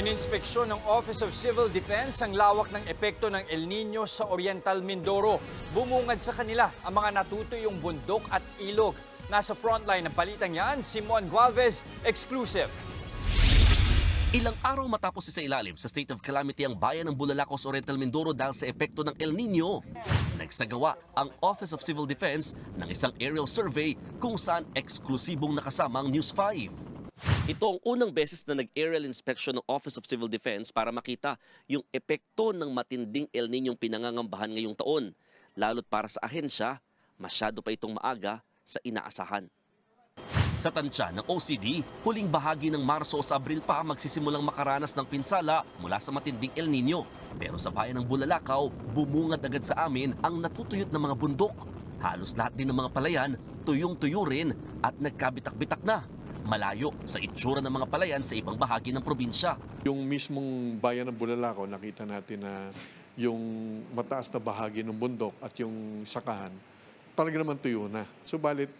Ininspeksyon ng Office of Civil Defense ang lawak ng epekto ng El Nino sa Oriental Mindoro. Bumungad sa kanila ang mga natutuyong bundok at ilog. Nasa frontline ng balitang yan, Simon Gualvez, exclusive. Ilang araw matapos isa ilalim sa state of calamity ang bayan ng Bulalacos, Oriental Mindoro dahil sa epekto ng El Nino. Nagsagawa ang Office of Civil Defense ng isang aerial survey kung saan eksklusibong nakasama ang News 5. Ito ang unang beses na nag-aerial inspection ng Office of Civil Defense para makita yung epekto ng matinding El Nino pinangangambahan ngayong taon. Lalo't para sa ahensya, masyado pa itong maaga sa inaasahan. Sa tansya ng OCD, huling bahagi ng Marso sa Abril pa magsisimulang makaranas ng pinsala mula sa matinding El Nino. Pero sa bayan ng Bulalakaw, bumungad agad sa amin ang natutuyot na mga bundok. Halos lahat din ng mga palayan, tuyong-tuyo rin at nagkabitak-bitak na. Malayo sa itsura ng mga palayan sa ibang bahagi ng probinsya. Yung mismong bayan ng Bulalakaw, nakita natin na yung mataas na bahagi ng bundok at yung sakahan, talaga naman tuyo na. Subalit,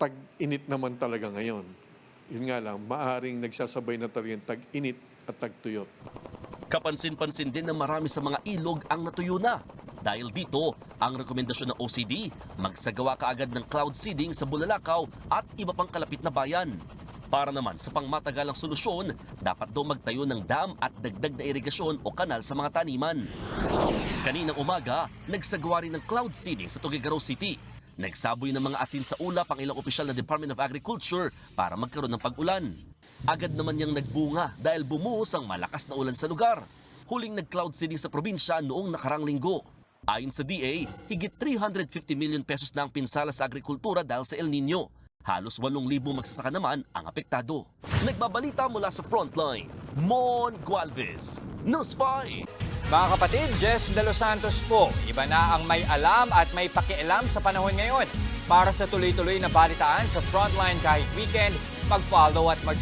tag-init naman talaga ngayon. Yun nga lang, maaring nagsasabay na talaga tag-init at tag-tuyot. Kapansin-pansin din na marami sa mga ilog ang natuyo na. Dahil dito, ang rekomendasyon ng OCD, magsagawa kaagad ng cloud seeding sa Bulalakaw at iba pang kalapit na bayan. Para naman sa pangmatagalang solusyon, dapat daw magtayo ng dam at dagdag na irigasyon o kanal sa mga taniman. Kaninang umaga, nagsagawa rin ng cloud seeding sa Tuguegarao City. Nagsaboy ng mga asin sa ulap ang ilang opisyal ng Department of Agriculture para magkaroon ng pag-ulan. Agad naman niyang nagbunga dahil bumuhos ang malakas na ulan sa lugar. Huling nag-cloud seeding sa probinsya noong nakarang linggo. Ayon sa DA, higit 350 million pesos na ang pinsala sa agrikultura dahil sa El Nino. Halos 8,000 magsasaka naman ang apektado. Nagbabalita mula sa frontline, Mon Gualvez, News 5. Mga kapatid, Jess De Los Santos po. Iba na ang may alam at may pakialam sa panahon ngayon. Para sa tuloy-tuloy na balitaan sa frontline kahit weekend, mag-follow at mag